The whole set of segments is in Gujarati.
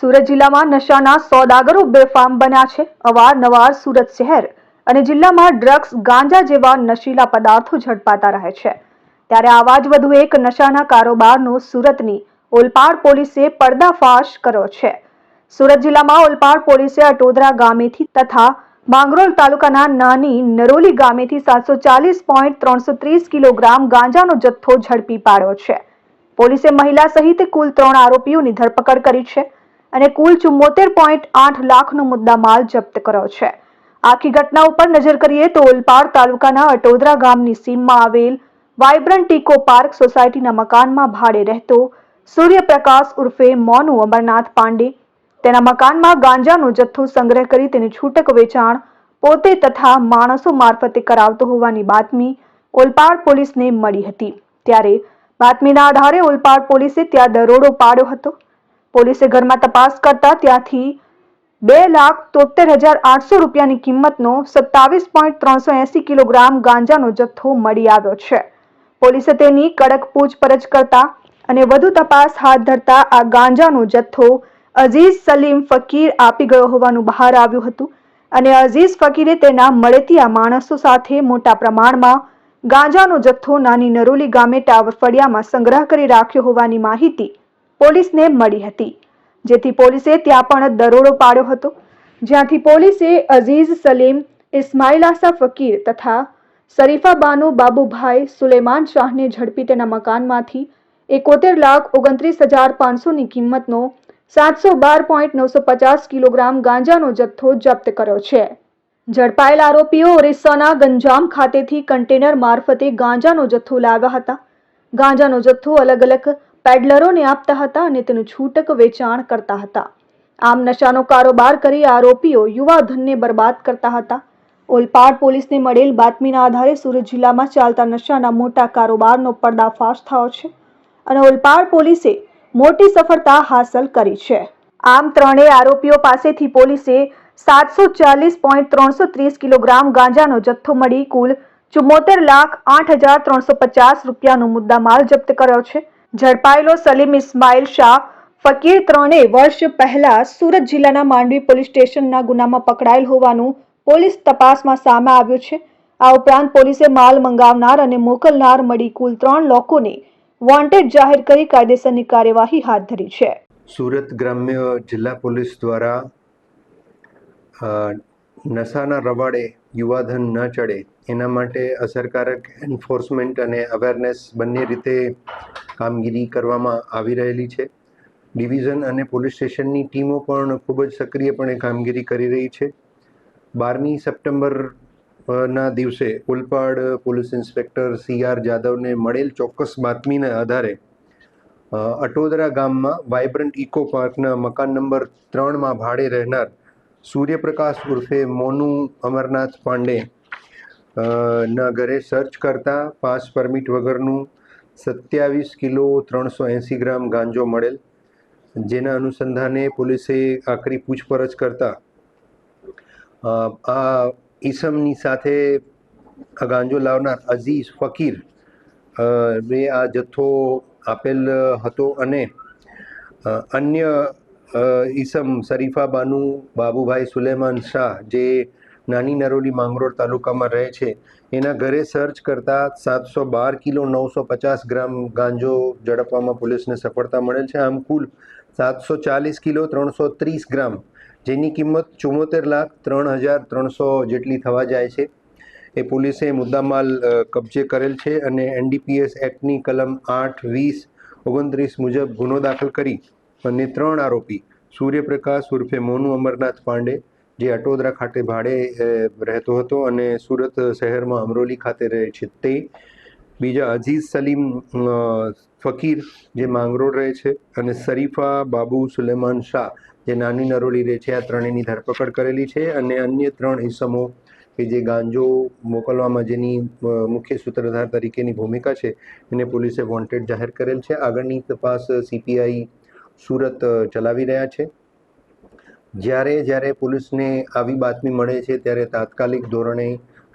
સુરત જિલ્લામાં નશાના સોદાગરો બેફામ બન્યા છે. અવારનવાર સુરત શહેર અને જિલ્લામાં ડ્રગ્સ ગાંજા જેવા નશીલા પદાર્થો ઝડપાતા રહે છે. ત્યારે આવા જ વધુ એક નશાના કારોબારનો સુરતની ઓલપાડ પોલીસે પર્દાફાશ કર્યો છે. સુરત જિલ્લામાં ઓલપાડ પોલીસે અટોદરા ગામેથી તથા માંગરોળ તાલુકાના નાની નરોલી ગામેથી સાતસો ચાલીસ પોઈન્ટ ત્રણસો ત્રીસ કિલોગ્રામ ગાંજાનો જથ્થો ઝડપી પાડ્યો છે. પોલીસે મહિલા સહિત કુલ ત્રણ આરોપીઓની ધરપકડ કરી છે. અને કુલ ચુમ્મોતેર પોઈન્ટ આઠ લાખનો મુદ્દામાલ જપ્ત કર્યો છે. આખી ઘટના ઉપર નજર કરીએ તો ઓલપાડ તાલુકાના અટોદરા ગામની સીમમાં આવેલ વાઇબ્રન્ટ ટીકો પાર્ક સોસાયટીના મકાનમાં ભાડે રહેતો સૂર્યપ્રકાશ ઉર્ફે મોનુ અમરનાથ પાંડે તેના મકાનમાં ગાંજાનો જથ્થો સંગ્રહ કરી તેની છૂટક વેચાણ પોતે તથા માણસો મારફતે કરાવતો હોવાની બાતમી ઓલપાડ પોલીસને મળી હતી. ત્યારે બાતમીના આધારે ઓલપાડ પોલીસે ત્યાં દરોડો પાડ્યો હતો. પોલીસે ઘરમાં તપાસ કરતા ત્યાંથી બે લાખ તોતેર હજાર આઠસો રૂપિયાની કિંમતનો સત્તાવીસ પોઈન્ટ ત્રણસો એસી કિલોગ્રામ ગાંજાનો જથ્થો મળી આવ્યો છે. પોલીસે તેની કડક પૂછપરછ કરતા અને વધુ તપાસ હાથ ધરતા આ ગાંજાનો જથ્થો અઝીઝ સલીમ ફકીર આપી ગયો હોવાનું બહાર આવ્યું હતું અને અઝીઝ ફકીરે તેના મળેતિયા માણસો સાથે મોટા પ્રમાણમાં ગાંજાનો જથ્થો નાની નરોલી ગામે ટાવર ફળિયામાં સંગ્રહ કરી રાખ્યો હોવાની માહિતી પોલીસને મળી હતી. જેથી પોલીસે ત્યાં પણ દરોડો પાડ્યો હતો. જ્યાંથી પોલીસે અઝીઝ સલીમ ઇસ્માઇલાસા ફકીર તથા શરીફાબાનુ બાબુભાઈ સુલેમાન શાહને ઝડપી તેના મકાનમાંથી એકોતેર લાખ ઓગણત્રીસ હજાર પાંચસોની કિંમતનો સાતસો બાર પોઈન્ટ નવસો પચાસ કિલોગ્રામ ગાંજાનો જથ્થો જપ્ત કર્યો છે. ઝડપાયેલ આરોપીઓ ઓરિસ્સાના ગંજામ ખાતેથી કન્ટેનર મારફતે ગાંજાનો જથ્થો લાવ્યા હતા. ગાંજાનો જથ્થો અલગ અલગ પેડલરોને આપતા હતા અને તેનું છૂટક વેચાણ કરતા હતા. આમ નશાનો કારોબાર કરી આરોપીઓ યુવા ધનને બરબાદ કરતા હતા. ઓલપાડ પોલીસને મળેલ બાતમીના આધારે સુરત જિલ્લામાં ચાલતા નશાના મોટા કારોબારનો પર્દાફાશ થયો છે અને ઓલપાડ પોલીસે મોટી સફળતા હાંસલ કરી છે. આમ ત્રણેય આરોપીઓ પાસેથી પોલીસે સાતસો ચાલીસ પોઈન્ટ ત્રણસો ત્રીસ કિલોગ્રામ ગાંજાનો જથ્થો મળી કુલ ચુમ્મોતેર લાખ આઠ હજાર ત્રણસો પચાસ રૂપિયાનો મુદ્દામાલ જપ્ત કર્યો છે. ઝડપાયેલો સલીમ ઇસ્માઇલ શાહ ફકીર ત્રણે વર્ષ પહેલા સુરત જિલ્લાના માંડવી પોલીસ સ્ટેશનના ગુનામાં પકડાયેલ હોવાનું પોલીસ તપાસમાં સામે આવ્યું છે. આ ઉપરાંત પોલીસે માલ મંગાવનાર અને મોકલનાર મળી કુલ ત્રણ લોકોને વોન્ટેડ જાહેર કરી કાયદેસરની કાર્યવાહી હાથ ધરી છે. સુરત ગ્રામ્ય જિલ્લા પોલીસ દ્વારા નશાના રવાડે યુવાધન ન ચડે એના માટે અસરકારક એન્ફોર્સમેન્ટ અને અવેરનેસ બંને રીતે કામગીરી કરવામાં આવી રહેલી છે. ડિવિઝન અને પોલીસ સ્ટેશનની ટીમો પણ ખૂબ જ સક્રિયપણે કામગીરી કરી રહી છે. બારમી સપ્ટેમ્બરના દિવસે Olpad police inspector C R જાદવને મળેલ ચોક્કસ બાતમીના આધારે અટોદરા ગામમાં વાઇબ્રન્ટ ઇકો પાર્કના મકાન નંબર ત્રણમાં ભાડે રહેનાર સૂર્યપ્રકાશ ઉર્ફે મોનુ અમરનાથ પાંડે ના ઘરે સર્ચ કરતા પાસ પરમિટ વગરનું સત્યાવીસ કિલો ત્રણસો એંસી ગ્રામ ગાંજો મળેલ, જેના અનુસંધાને પોલીસે આકરી પૂછપરછ કરતા આ ઈસમની સાથે આ ગાંજો લાવનાર અઝીઝ ફકીર ને આ જથ્થો આપેલ હતો અને અન્ય ઈસમ શરીફા બાનુ બાબુભાઈ સુલેમાન શાહ, જે નાની નરોલી માંગરોળ તાલુકામાં રહે છે. એના ઘરે સર્ચ કરતા સાતસો બાર કિલો નવસો પચાસ ગ્રામ ગાંજો ઝડપવામાં પોલીસને સફળતા મળેલ છે. આમ કુલ સાતસો ચાલીસ કિલો ત્રણસો ત્રીસ ગ્રામ, જેની કિંમત ચુમ્મોતેર લાખ ત્રણ હજાર ત્રણસો જેટલી થવા જાય છે. એ પોલીસે મુદ્દામાલ કબજે કરેલ છે અને એનડીપીએસ એક્ટની કલમ આઠ, વીસ, ઓગણત્રીસ મુજબ ગુનો દાખલ કરી. અને ત્રણ આરોપી, સૂર્યપ્રકાશ ઉર્ફે મોનુ અમરનાથ પાંડે જે અટોદરા ખાતે ભાડે રહેતો હતો અને સુરત શહેરમાં અમરોલી ખાતે રહે છે. તે બીજા અઝીઝ સલીમ ફકીર જે માંગરોળ રહે છે અને શરીફા બાબુ સુલેમાન શાહ જે નાની નરોલી રહે છે, આ ત્રણેયની ધરપકડ કરેલી છે અને અન્ય ત્રણ ઇસમો કે જે ગાંજો મોકલવામાં જેની મુખ્ય સૂત્રધાર તરીકેની ભૂમિકા છે, એને પોલીસે વોન્ટેડ જાહેર કરેલ છે. આગળની તપાસ સીપીઆઈ સુરત ચલાવી રહ્યા છે. જ્યારે જ્યારે પોલીસને આવી બાતમી મળે છે ત્યારે તાત્કાલિક ધોરણે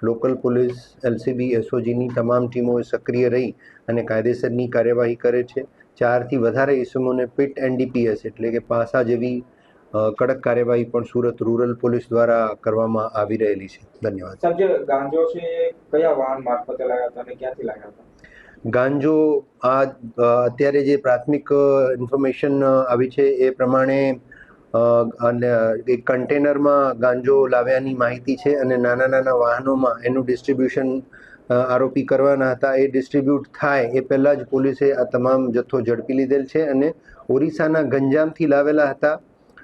લોકલ પોલીસ એલસીબી એસઓજીની તમામ ટીમો સક્રિય રહી અને કાયદેસરની કાર્યવાહી કરે છે. ચારથી વધારે ઇસમોને પીટ એનડીપીએસ એટલે કે પાસા જેવી કડક કાર્યવાહી પણ સુરત રૂરલ પોલીસ દ્વારા કરવામાં આવી રહેલી છે. ધન્યવાદ. જે ગાંજો છે કયા વાહન મારફતે લાવ્યા હતા અને ક્યાંથી લાવ્યા હતા? ગાંજો આ અત્યારે જે પ્રાથમિક ઇન્ફોર્મેશન આવી છે એ પ્રમાણે અને એક કન્ટેનરમાં ગાંજો લાવ્યાની માહિતી છે અને નાના નાના વાહનોમાં એનું ડિસ્ટ્રીબ્યુશન આરોપી કરવાના હતા. એ ડિસ્ટ્રીબ્યુટ થાય એ પહેલાં જ પોલીસે આ તમામ જથ્થો ઝડપી લીધેલ છે અને ઓરિસ્સાના ગંજામથી લાવેલા હતા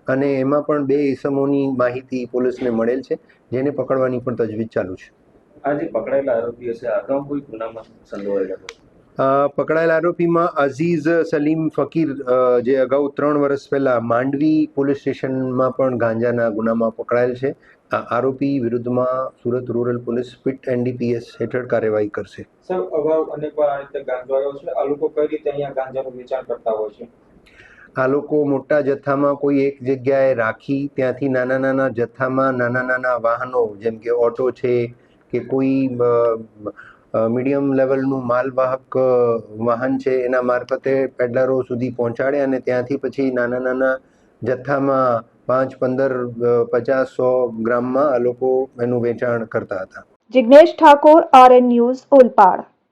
અને એમાં પણ બે ઇસમોની માહિતી પોલીસને મળેલ છે, જેને પકડવાની પણ તજવીજ ચાલુ છે. આજે પકડાયેલા આરોપીઓ છે. અગાઉ કોઈ ગુનામાં સંડોવાયેલા પકડાયેલ આરોપીમાં અઝીઝ સલીમ ફકીર જે અગાઉ ત્રણ વર્ષ પહેલા માંડવી પોલીસ સ્ટેશનમાં પણ ગાંજાના ગુનામાં પકડાયેલ છે. આ આરોપી વિરુદ્ધમાં સુરત રૂરલ પોલીસ સ્પીટ એનડીપીએસ હેઠળ કાર્યવાહી કરશે. સર અગાઉ અનેક વાર આ રીતે ગાંજો આવ્યો છે. આ લોકો કઈ રીતે અહીંયા ગાંજાનું વેચાણ કરતા હોય છે? આ લોકો મોટા જથ્થામાં કોઈ એક જગ્યાએ રાખી ત્યાંથી નાના નાના જથ્થામાં નાના નાના વાહનો જેમ કે ઓટો છે કે કોઈ મીડિયમ લેવલનું માલવાહક વાહન છે એના મારફતે પેડલરો સુધી પહોંચાડે અને ત્યાંથી પછી નાના નાના જથ્થામાં પાંચ, પંદર પચાસ, સો ગ્રામમાં આ લોકો એનું વેચાણ કરતા હતા. Jignesh Thakor, RN news Olpad